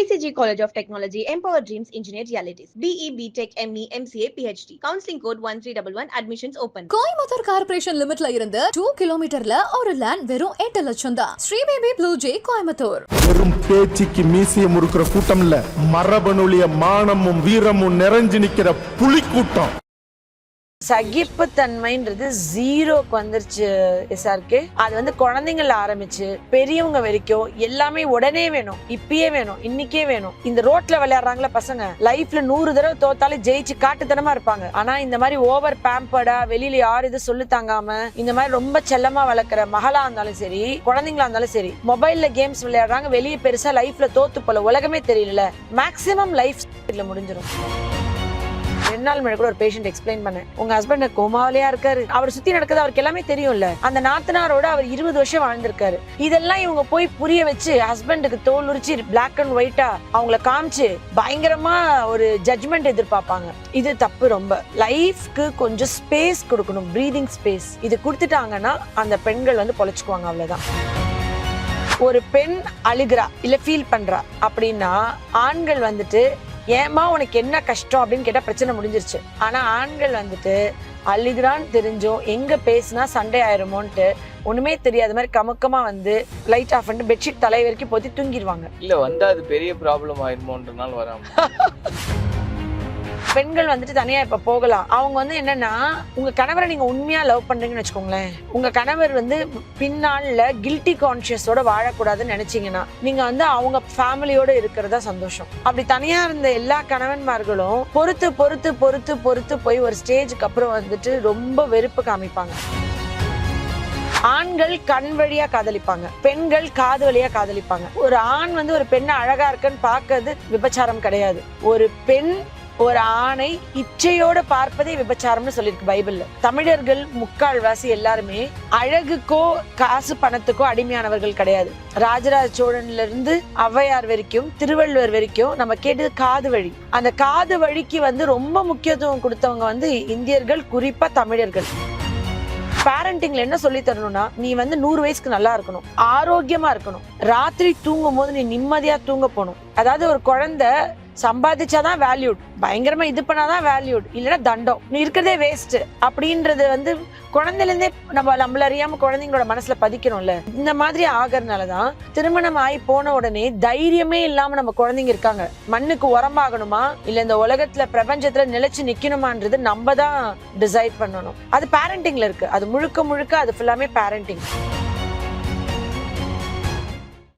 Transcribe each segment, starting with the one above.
KCG College of Technology, Empower Dreams, Engineer Realities. BE, BTech, ME, MCA, PhD. Counseling code 1311. Admissions open. Coimbatore corporation லிமிட்ல இருந்து two கிலோமீட்டர்ல ஒரு land வெறும் எட்டு லட்சம் தான் ஸ்ரீபேபி ப்ளூ ஜே கோயம்புத்தூர் வெறும் பேச்சுக்கு மீசைய முறுக்கிற கூட்டம் இல்ல மரபணுலிய மானமும் வீரமும் நிறைஞ்சு நிக்கிற புலிக்கூட்டம் சகிப்புத்தன்மைன்றது ஜீரோக்கு வந்துருச்சு எஸ்ஆர்கே அது வந்து குழந்தைங்கள ஆரம்பிச்சு பெரியவங்க வரைக்கும் எல்லாமே உடனே வேணும் இப்பயே வேணும் இன்னைக்கே வேணும். இந்த ரோட்ல விளையாடுறாங்களா பசங்க லைஃப்ல நூறு தடவை தோத்தாலே ஜெயிச்சு காட்டுத்தனமா இருப்பாங்க. ஆனா இந்த மாதிரி ஓவர் பேம்பர்டா வெளியில யாரும் இது சொல்லு தாங்காம இந்த மாதிரி ரொம்ப செல்லமா வளர்க்குற மகளா இருந்தாலும் சரி குழந்தைங்களா இருந்தாலும் சரி மொபைல்ல கேம்ஸ் விளையாடுறாங்க வெளியே பெருசா லைஃப்ல தோத்து போல உலகமே தெரியல. மேக்சிமம் லைஃப் முடிஞ்சிடும் ரெண்டு நாள் முன்னாடி கூட ஒரு பேஷண்ட் எக்ஸ்பிளைன் பண்ணேன். உங்க ஹஸ்பண்ட் கோமாவிலையா இருக்காரு. அவர் சுத்தி நடக்குது அவருக்கு எல்லாமே தெரியும்ல. அந்த நாத்தனாரோட அவர் இருபது வருஷம் வாழ்ந்திருக்காரு. இதெல்லாம் இவங்க போய் புரிய வச்சு ஹஸ்பண்டுக்கு தோல் உரிச்சு பிளாக் அண்ட் ஒயிட்டா அவங்கள காமிச்சு பயங்கரமா ஒரு ஜட்மெண்ட் எதிர்பார்ப்பாங்க. இது தப்பு ரொம்ப. லைஃப்க்கு கொஞ்சம் ஸ்பேஸ் கொடுக்கணும். ப்ரீதிங் ஸ்பேஸ் இது கொடுத்துட்டாங்கன்னா அந்த பெண்கள் வந்து பொழைச்சுக்குவாங்க அவ்வளவுதான். ஒரு பெண் அழுகிறா இல்ல ஃபீல் பண்றா அப்படின்னா ஆண்கள் வந்துட்டு ஏமா உனக்கு என்ன கஷ்டம் அப்படின்னு கேட்டா பிரச்சனை முடிஞ்சிருச்சு. ஆனா ஆண்கள் வந்துட்டு அழுகிறான்னு தெரிஞ்சும் எங்க பேசினா சண்டை ஆயிருமோன்ட்டு ஒண்ணுமே தெரியாத மாதிரி கமுக்கமா வந்து லைட் ஆஃப் பண்ணிட்டு பெட்ஷீட் தலை வரைக்கும் போத்தி தூங்கிடுவாங்க இல்ல வந்தா அது பெரிய ப்ராப்ளம் ஆயிருமோன்றனால வராம. பெண்கள் வந்துட்டு தனியா இப்ப போகலாம். அவங்க வந்து என்னன்னா உங்க கணவரை நீங்க உண்மையா லவ் பண்றீங்கன்னு வச்சுக்கோங்களேன். உங்க கணவர் வந்து பின்னால கில்ட்டி கான்சியஸோட வாழக்கூடாதுன்னு நினைச்சீங்கன்னா நீங்க வந்து அவங்க ஃபேமிலியோட இருக்கிறதா சந்தோஷம். அப்படி தனியா இருந்த எல்லா கணவன்மார்களும் பொறுத்து பொறுத்து பொறுத்து பொறுத்து போய் ஒரு ஸ்டேஜுக்கு அப்புறம் வந்துட்டு ரொம்ப வெறுப்பு காமிப்பாங்க. ஆண்கள் கண் வழியா காதலிப்பாங்க. பெண்கள் காது வழியா காதலிப்பாங்க. ஒரு ஆண் வந்து ஒரு பெண்ணை அழகா இருக்குன்னு பார்க்கறது விபச்சாரம் கிடையாது. ஒரு பெண் ஒரு ஆணை இச்சையோட பார்ப்பதே விபச்சாரம்னு சொல்லியிருக்கு பைபிள்ல. தமிழர்கள் முக்கால்வாசி எல்லாருமே அழகுக்கோ காசு பணத்துக்கோ அடிமையானவர்கள் கிடையாது. ராஜராஜ சோழன்ல இருந்து ஔவையார் வரைக்கும் திருவள்ளுவர் வரைக்கும் நம்ம கேட்டது காது வழி. அந்த காது வழிக்கு வந்து ரொம்ப முக்கியத்துவம் கொடுத்தவங்க வந்து இந்தியர்கள் குறிப்பா தமிழர்கள். பேரண்டிங்ல என்ன சொல்லி தரணும்னா நீ வந்து நூறு வயசுக்கு நல்லா இருக்கணும் ஆரோக்கியமா இருக்கணும். ராத்திரி தூங்கும் போது நீ நிம்மதியா தூங்க போகணும். அதாவது ஒரு குழந்தை சம்பாதிச்சாதான் வேல்யூட் பயங்கரமா இது பண்ணாதான் வேல்யூட் இல்லைன்னா தண்டம். நீ இருக்கிறதே வேஸ்ட் அப்படின்றது வந்து குழந்தைலேருந்தே நம்ம நம்மள அறியாம குழந்தைங்களோட மனசுல பதிக்கணும்ல. இந்த மாதிரி ஆகறதுனாலதான் திருமணம் ஆகி போன உடனே தைரியமே இல்லாம நம்ம குழந்தைங்க இருக்காங்க. மண்ணுக்கு உரமாகணுமா? இல்ல இந்த உலகத்துல பிரபஞ்சத்துல நிலைச்சு நிக்கணுமான்றது நம்ம தான் டிசைட் பண்ணணும். அது பேரண்டிங்ல இருக்கு. அது முழுக்க முழுக்க அது ஃபுல்லாமே பேரண்டிங்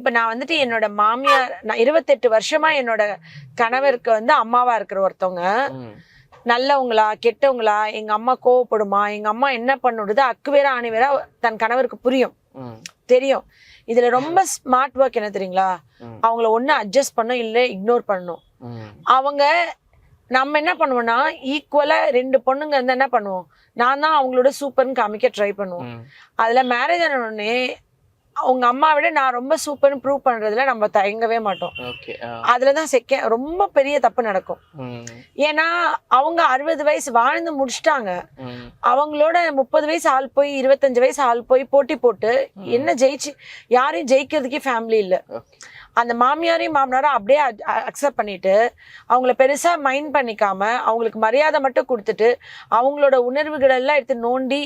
இப்ப நான் வந்துட்டு என்னோட மாமியார் நான் இருபத்தெட்டு வருஷமா என்னோட கணவருக்கு வந்து அம்மாவா இருக்கிற ஒருத்தவங்க. நல்லவங்களா கெட்டவங்களா எங்க அம்மா கோவப்படுமா எங்க அம்மா என்ன பண்ணுறது அக்கு வேற ஆணி வேற தன் கணவருக்கு புரியும். தெரியும் இதுல ரொம்ப ஸ்மார்ட் ஒர்க் என்ன தெரியுங்களா. அவங்கள ஒண்ணு அட்ஜஸ்ட் பண்ணும் இல்ல இக்னோர் பண்ணணும் ம். அவங்க நம்ம என்ன பண்ணுவோம்னா ஈக்குவலா ரெண்டு பொண்ணுங்க இருந்தா என்ன பண்ணுவோம் நான் தான் அவங்களோட சூப்பர்னு காமிக்க ட்ரை பண்ணுவோம். அதுல மேரேஜ் ஆன அவங்க அம்மா விட நான் ரொம்ப சூப்பர்னு ப்ரூவ் பண்றதுல நம்ம தயங்கவே மாட்டோம். அதுலதான் செக்க ரொம்ப பெரிய தப்பு நடக்கும். ஏன்னா அவங்க அறுபது வயசு வாழ்ந்து முடிச்சிட்டாங்க. அவங்களோட முப்பது வயசு ஆள் போய் இருபத்தஞ்சு வயசு ஆள் போய் போட்டி போட்டு என்ன ஜெயிச்சு யாரையும் ஜெயிக்கிறதுக்கே ஃபேமிலி இல்ல. அந்த மாமியாரையும் மாமனாரும் அப்படியே அக்செப்ட் பண்ணிட்டு அவங்கள பெருசா மைண்ட் பண்ணிக்காம அவங்களுக்கு மரியாதை மட்டும் கொடுத்துட்டு அவங்களோட உணர்வுகள் எல்லாம் எடுத்து நோண்டி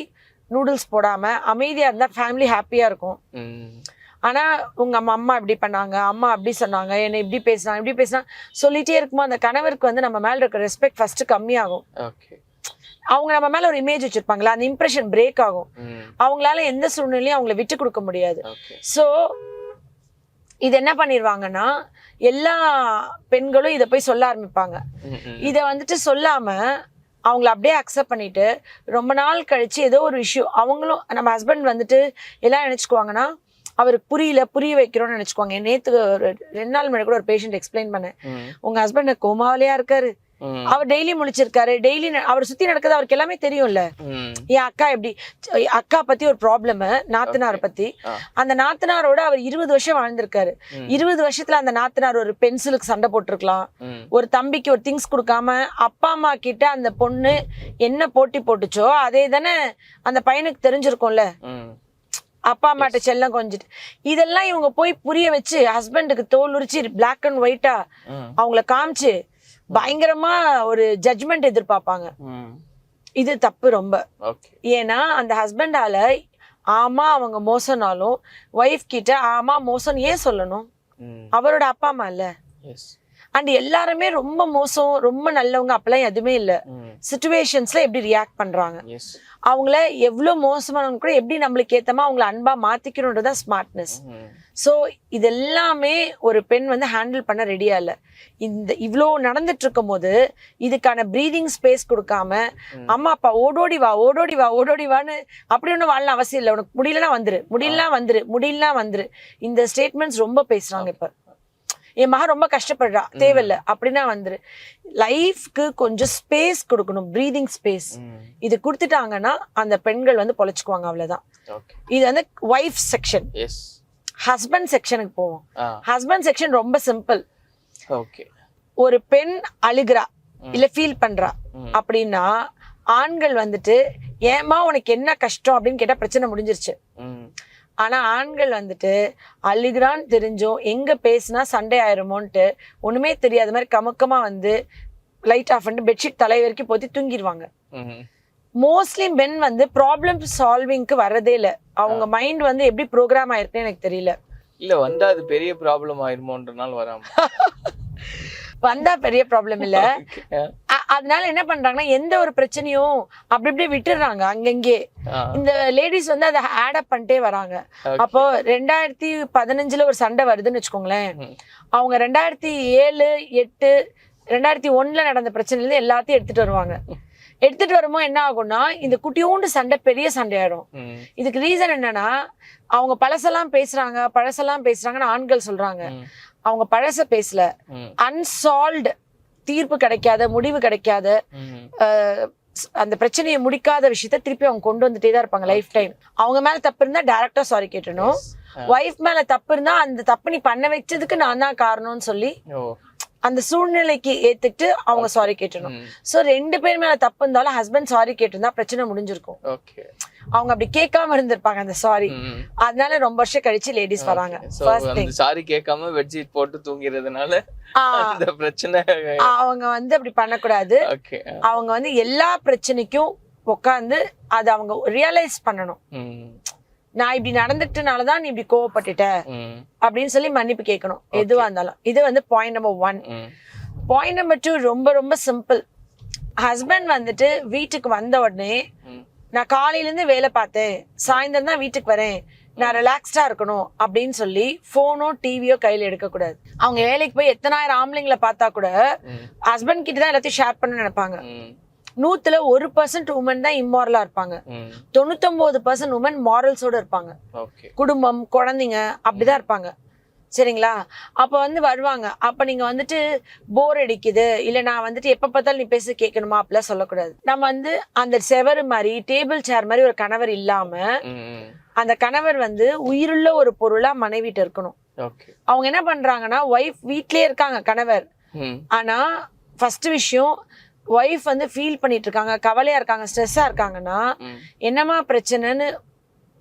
நூடுல்ஸ் போடாம அமைதியா இருந்தா ஃபேமிலி ஹாப்பியா இருக்கும் ம். ஆனா உங்க அம்மா அம்மா இப்படி பண்ணாங்க அம்மா அப்படி சொன்னாங்க என்னை இப்படி பேசினாங்க இப்படி பேசினா சொல்லிட்டே இருக்கும்போது அந்த கணவருக்கு வந்து நம்ம மேல இருக்க ரெஸ்பெக்ட் ஃபர்ஸ்ட் கம்மியாகும் ஓகே. அவங்க நம்ம மேல ஒரு இமேஜ் வச்சிருப்பாங்களா அந்த இம்ப்ரெஷன் பிரேக் ஆகும். அவங்களால எந்த சூழ்நிலையும் அவங்கள விட்டு கொடுக்க முடியாது. ஸோ இது என்ன பண்ணிடுவாங்கன்னா எல்லா பெண்களும் இதை போய் சொல்ல ஆரம்பிப்பாங்க. இதை வந்துட்டு சொல்லாம அவங்கள அப்படியே அக்செப்ட் பண்ணிட்டு ரொம்ப நாள் கழிச்சு ஏதோ ஒரு இஷ்யூ அவங்களும் நம்ம ஹஸ்பண்ட் வந்துட்டு எல்லாம் நினைச்சுக்குவாங்கன்னா அவருக்கு புரியல புரிய வைக்கிறோம்னு நினைச்சுக்குவாங்க நேத்து ஒரு ரெண்டு நாள் முன்னாடி கூட ஒரு பேஷண்ட் எக்ஸ்பிளைன் பண்ணேன் ம். உங்க ஹஸ்பண்ட் கோமாவிலையா இருக்காரு. அவர் டெய்லி முழிச்சிருக்காரு டெய்லி அவர் சுத்தி நடக்கிறது அவருக்கு எல்லாமே தெரியும்ல. என் அக்கா எப்படி அக்கா பத்தி ஒரு ப்ராப்ளம் நாத்தனார். பத்தி. அந்த நாத்தனாரோட அவர் இருபது வருஷம் வாழ்ந்திருக்காரு. இருபது வருஷத்துல அந்த நாத்தனார் ஒரு பென்சிலுக்கு சண்டை போட்டிருக்கலாம். ஒரு தம்பிக்கு ஒரு திங்ஸ் கொடுக்காம அப்பா அம்மா கிட்ட அந்த பொண்ணு என்ன போட்டி போட்டுச்சோ அதே தானே அந்த பையனுக்கு தெரிஞ்சிருக்கும்ல. அப்பா அம்மாட்ட செல்லம் கொஞ்சிட்டு இதெல்லாம் இவங்க போய் புரிய வச்சு ஹஸ்பண்டுக்கு தோல் உரிச்சு பிளாக் அண்ட் ஒயிட்டா. அவங்கள காமிச்சு பயங்கரமா ஒரு ஜட்ஜ்மெண்ட் எதிர்பார்ப்பாங்க. இது தப்பு ரொம்ப. ஏன்னா அந்த ஹஸ்பண்டால ஆமா அவங்க மோசம்னாலும் ஒய்ஃப் கிட்ட ஆமா மோசம் ஏன் சொல்லணும். அவரோட அப்பா அம்மா இல்ல. அண்ட் எல்லாருமே ரொம்ப மோசம் ரொம்ப நல்லவங்க அப்பெல்லாம் எதுவுமே இல்ல. சுச்சுவேஷன்ஸ்ல எப்படி ரியாக்ட் பண்றாங்க? எஸ் அவங்கள எவ்வளவு மோசமானவங்க கூட எப்படி நம்மளுக்கு ஏத்தமா அவங்கள அன்பா மாத்திக்கணும்ன்றதா ஸ்மார்ட்னஸ் ம். ஸோ இது எல்லாமே ஒரு பெண் வந்து ஹேண்டில் பண்ண ரெடியா இல்ல. இந்த இவ்வளோ நடந்துட்டு இருக்கும் போது இதுக்கான ப்ரீதிங் ஸ்பேஸ் கொடுக்காம. அம்மா அப்பா ஓடோடி வா ஓடோடி வா ஓடோடி வான்னு அப்படி ஒன்றும் வாழலாம் அவசியம் இல்லை. உனக்கு முடியலனா வந்துரு. முடியலனா வந்துரு. முடியலனா வந்துரு. இந்த ஸ்டேட்மெண்ட்ஸ் ரொம்ப பேசுறாங்க இப்ப. என் மகன் ரொம்ப கஷ்டப்படுறா. தேவையில்ல. அப்படின்னா வந்துரு. லைஃப்க்கு கொஞ்சம் ஸ்பேஸ் கொடுக்கணும். Breathing space. இது கொடுத்துட்டாங்கன்னா அந்த பெண்கள் வந்து பொழைச்சுக்குவாங்க அவ்வளவுதான். இது வந்து ஒய்ஃப் செக்ஷன் ஹஸ்பண்ட் செக்ஷனுக்கு போவோம். ஹஸ்பண்ட் செக்ஷன் ரொம்ப சிம்பிள் ஓகே ஒரு பெண் அழுகிறா. இல்ல ஃபீல் பண்றா. அப்படின்னா ஆண்கள் வந்துட்டு ஏமா உனக்கு என்ன கஷ்டம்? அப்படின்னு கேட்டா பிரச்சனை முடிஞ்சிருச்சு. ஆனா ஆண்கள் வந்துட்டு அழுகிறான்னு தெரிஞ்சும் எங்க பேசினா சண்டை ஆயிருமோன்ட்டு ஒண்ணுமே தெரியாத மாதிரி கமுக்கமா வந்து லைட் ஆஃப் பண்ணிட்டு பெட்ஷீட் தலை வரைக்கும் போத்தி தூங்கிடுவாங்க. மோஸ்ட்லி பெண் வந்து ப்ராப்ளம் சால்விங்க்கு வர்றதே இல்ல. அவங்க மைண்ட் வந்து எப்படி ப்ரோக்ராம் ஆயிருக்குன்னு எனக்கு தெரியல. இல்ல வந்தா அது பெரிய ப்ராப்ளம் ஆயிருமோன்றனால வராம. வந்தா பெரிய ப்ராப்ளம் இல்ல அதனால என்ன பண்றாங்கன்னா எந்த ஒரு பிரச்சனையும் அப்படி இப்படி விட்டுடுறாங்க அங்கங்கே. இந்த லேடிஸ் வந்து அதை ஆட் அப் பண்ணிட்டே வராங்க. அப்போ ரெண்டாயிரத்தி பதினஞ்சுல ஒரு சண்டை வருதுன்னு வச்சுக்கோங்களேன். அவங்க ரெண்டாயிரத்தி ஏழு எட்டு ரெண்டாயிரத்தி ஒண்ணுல நடந்த பிரச்சனையில எல்லாத்தையும் எடுத்துட்டு வருவாங்க எடுத்துட்டு வரும்போது என்ன ஆகும்னா இந்த குட்டியோண்டு சண்டை பெரிய சண்டை ஆயிடும் ம். இதுக்கு ரீசன் என்னன்னா அவங்க பழசெல்லாம் பேசுறாங்க பழசெல்லாம் பேசுறாங்கன்னு ஆண்கள் சொல்றாங்க. அவங்க பழச பேசல. அன்சால்வ்டு தீர்ப்பு கிடைக்காத முடிவு கிடைக்காத அந்த பிரச்சனையை முடிக்காத விஷயத்த திருப்பி அவங்க கொண்டு வந்துட்டே தான் இருப்பாங்க லைஃப் டைம் அவங்க மேல தப்பு இருந்தா டேரக்டா சாரி கேட்டணும். ஒய்ஃப் மேல தப்பு இருந்தா அந்த தப்பு நீ பண்ண வச்சதுக்கு நான் தான் காரணம்னு சொல்லி அந்த சூழ்நிலைக்கு ஏத்துக்கிட்டு அவங்க சாரி கேட்டணும். சோ ரெண்டு பேர் மேல தப்பு இருந்தாலும் ஹஸ்பண்ட் சாரி கேட்டிருந்தா பிரச்சனை முடிஞ்சிருக்கும். ஓகே அவங்க அப்படி கேட்காம இருந்திருப்பாங்க அந்த சாரி. அதனால ரொம்ப வருஷம் கழிச்சு லேடிஸ் வராங்க. சாரி கேட்காம பெட்ஷீட் போட்டு தூங்கிறதுனால அந்த பிரச்சனை அவங்க வந்து அப்படி பண்ணக்கூடாது. அவங்க வந்து எல்லா பிரச்சனைக்கும் உட்காந்து அதை அவங்க ரியலைஸ் பண்ணணும். நான் இப்படி நடந்துட்டனாலதான் நீ இப்படி கோவப்பட்டுட்ட அப்படின்னு சொல்லி மன்னிப்பு கேட்கணும். எதுவா இருந்தாலும். இது வந்து point number one point number two ரொம்ப ரொம்ப சிம்பிள் ஹஸ்பண்ட் வந்துட்டு வீட்டுக்கு வந்த உடனே நான் காலையில இருந்து வேலை பார்த்தேன் சாயந்தரம் தான் வீட்டுக்கு வரேன். நான் ரிலாக்ஸ்டா இருக்கணும் அப்படின்னு சொல்லி போனோ டிவியோ கையில எடுக்கக்கூடாது அவங்க வேலைக்கு போய் எத்தனாயிரம் ஆம்பளைங்களை பார்த்தா கூட ஹஸ்பண்ட் கிட்ட தான் எல்லாத்தையும் ஷேர் பண்ண நினைப்பாங்க. நூத்துல ஒரு பர்சன்ட் உமன் தான் இம்மாரலா இருப்பாங்க. தொண்ணூத்தொன்பது பர்சன்ட் உமன் மாரல்ஸோட இருப்பாங்க. குடும்பம் குழந்தைங்க அப்படிதான் இருப்பாங்க. சரிங்களா? அப்ப வந்து வருவாங்க. அப்ப நீங்க வந்துட்டு போர் அடிக்குது. இல்ல நான் வந்துட்டு எப்ப பார்த்தாலும் நீ பேச கேட்கணுமா? அப்படிலாம் சொல்லக்கூடாது. நம்ம வந்து அந்த செவரு மாதிரி டேபிள் சேர் மாதிரி ஒரு கணவர் இல்லாம அந்த கணவர் வந்து உயிருள்ள ஒரு பொருளா மனைவிட்ட இருக்கணும். அவங்க என்ன பண்றாங்கன்னா ஒய்ஃப் வீட்லயே இருக்காங்க கணவர். ஆனா ஃபர்ஸ்ட் விஷயம் ஒய்ஃப் வந்து ஃபீல் பண்ணிட்டு இருக்காங்க கவலையா இருக்காங்க ஸ்ட்ரெஸ்ஸா இருக்காங்கன்னா என்னம்மா பிரச்சனைன்னு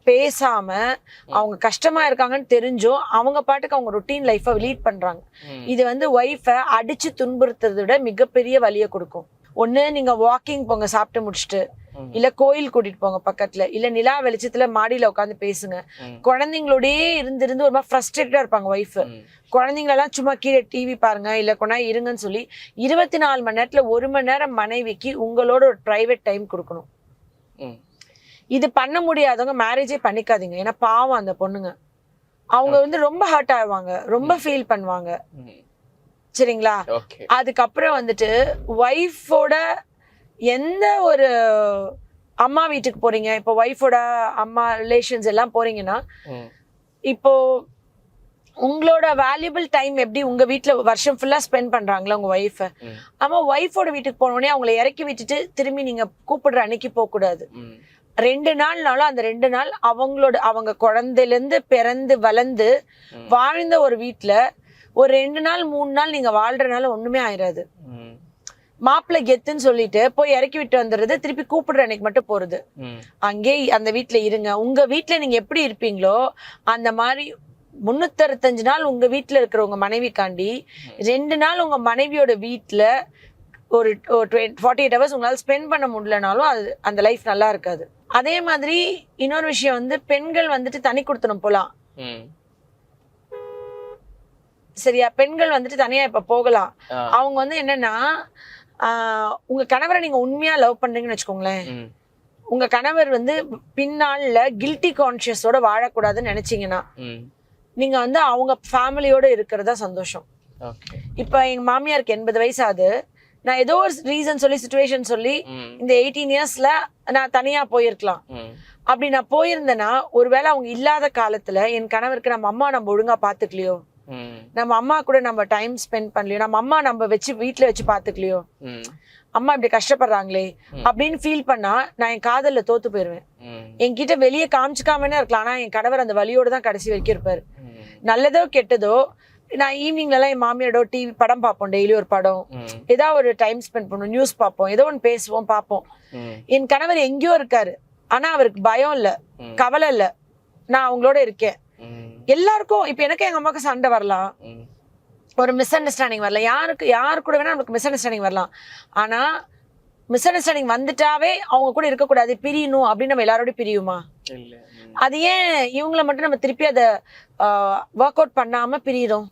பேசாம அவங்க கஷ்டமா இருக்காங்கன்னு தெரிஞ்சும் அவங்க பாட்டுக்கு அவங்க ரொட்டீன் லைஃபை லீட் பண்றாங்க. இது வந்து ஒய்ஃபை அடிச்சு துன்புறுத்துறதை விட மிகப்பெரிய வலியை கொடுக்கும். ஒண்ணு நீங்க வாக்கிங் போங்க சாப்பிட்டு முடிச்சுட்டு. இல்ல கோயில் கூட்டிட்டு போங்க பக்கத்துல. இல்ல நிலா வெளிச்சத்துல மாடியில உட்காந்து பேசுங்க. குழந்தைங்களோடயே இருந்து இருந்து ஒரு மாதிரி ஃப்ரஸ்ட்ரேட்டடா இருப்பாங்க ஒய்ஃப் குழந்தைங்களெல்லாம் சும்மா கீழே டிவி பாருங்க இல்ல கொண்டா இருங்கன்னு சொல்லி இருபத்தி நாலு மணி நேரத்துல ஒரு மணி நேரம் மனைவிக்கு உங்களோட ஒரு பிரைவேட் டைம் கொடுக்கணும். இது பண்ண முடியாதவங்க மேரேஜே பண்ணிக்காதீங்க. ஏன்னா பாவம் அந்த பொண்ணுங்க. அவங்க வந்து ரொம்ப ஹர்ட் ஆவாங்க. ரொம்ப ஃபீல் பண்ணுவாங்க. சரிங்களா? ஓகே அதுக்கப்புறம் வந்துட்டு ஒய்ஃபோட எந்த ஒரு அம்மா வீட்டுக்கு போறீங்க? இப்போ ஒய்ஃபோட அம்மா ரிலேஷன்ஸ் எல்லாம் போறீங்கன்னா இப்போ உங்களோட வேல்யூபிள் டைம் எப்படி உங்க வீட்ல வருஷம் ஃபுல்லா ஸ்பெண்ட் பண்றாங்களா உங்க ஒய்ஃப ஆமா ஒய்ஃபோட வீட்டுக்கு போனோடனே அவங்கள இறக்கி விட்டுட்டு திரும்பி நீங்க கூப்பிடுற அன்னைக்கு போக கூடாது ரெண்டு நாள்னாலும் அந்த ரெண்டு நாள் அவங்களோட அவங்க குழந்தையில இருந்து பிறந்து வளர்ந்து வாழ்ந்த ஒரு வீட்ல ஒரு ரெண்டு நாள் மூணு நாள் நீங்க வாழ்றதுனால ஒண்ணுமே ஆயிராது. மாப்பிள்ளை கெத்துன்னு சொல்லிட்டு போய் இறக்கி விட்டு வந்துடுறது திருப்பி கூப்பிடுற அன்னைக்கு மட்டும் போறது. ம். அங்கே அந்த வீட்ல இருங்க. உங்க வீட்ல நீங்க எப்படி இருப்பீங்களோ அந்த மாதிரி முன்னூத்தறுபத்தஞ்சு நாள் உங்க வீட்ல இருக்கிற உங்க மனைவிக்காண்டி ரெண்டு நாள் உங்க மனைவியோட வீட்ல ஒரு ஃபார்ட்டி எயிட் ஹவர்ஸ் உங்களால ஸ்பெண்ட் பண்ண முடியலனாலும் அது அந்த லைஃப் நல்லா இருக்காது. அதே மாதிரி இன்னொரு விஷயம் வந்து பெண்கள் வந்துட்டு தனி கொடுத்தனும் போலாம் சரியா? பெண்கள் வந்துட்டு தனியா இப்ப போகலாம். அவங்க வந்து என்னன்னா உங்க கணவரை நீங்க உண்மையா லவ் பண்றீங்கன்னு வச்சுக்கோங்களேன். உங்க கணவர் வந்து பின்னால கில்ட்டி கான்சியஸோட வாழக்கூடாதுன்னு நினைச்சீங்கன்னா நீங்க வந்து அவங்க ஃபேமிலியோட இருக்கிறதா சந்தோஷம். இப்போ எங்க மாமியாருக்கு எண்பது வயசு ஆகுது. நான் ஏதோ ஒரு ரீசன் சொல்லி சுச்சுவேஷன் சொல்லி இந்த எயிட்டீன் இயர்ஸ்ல நான் தனியா போயிருக்கலாம். அப்படி நான் போயிருந்தேன்னா ஒருவேளை அவங்க இல்லாத காலத்துல என் கணவருக்கு நம்ம அம்மா நம்ம ஒழுங்கா பாத்துக்கலையோ நம்ம அம்மா கூட நம்ம டைம் ஸ்பெண்ட் பண்ணலையோ? நம்ம அம்மா நம்ம வச்சு வீட்ல வச்சு பாத்துக்கலையோ அம்மா இப்படி கஷ்டப்படுறாங்களே? அப்படின்னு ஃபீல் பண்ணா நான் என் காதல்ல தோத்து போயிருவேன். என்கிட்ட வெளியே காமிச்சுக்காமனே இருக்கலாம். ஆனா என் கணவர் அந்த வழியோட தான் கடைசி வரைக்கும் இருப்பாரு. நல்லதோ கெட்டதோ நான் ஈவினிங்ல எல்லாம் என் மாமியாரோட டிவி படம் பார்ப்போம் டெய்லி ஒரு படம். ஏதாவது ஒரு டைம் ஸ்பெண்ட் பண்ணுவோம் நியூஸ் பார்ப்போம் ஏதோ ஒன்று பேசுவோம் பார்ப்போம். என் கணவர் எங்கேயோ இருக்காரு. ஆனா அவருக்கு பயம் இல்ல. கவலை இல்ல. நான் அவங்களோட இருக்கேன். எல்லாருக்கும் இப்ப எனக்கு எங்க அம்மாவுக்கு சண்டை வரலாம். ஒரு மிஸ் அண்டர்ஸ்டாண்டிங் வரலாம். யாருக்கு யாரு கூட வேணா நமக்கு மிஸ் அண்டர்ஸ்டாண்டிங் வரலாம். ஆனா மிஸ் அண்டர்ஸ்டாண்டிங் வந்துட்டாவே அவங்க கூட இருக்கக்கூடாது பிரியணும் அப்படின்னு நம்ம எல்லாரோடய பிரியுமா? அது ஏன் இவங்கள மட்டும் நம்ம திருப்பி அதை ஒர்க் அவுட் பண்ணாம பிரியிறோம்?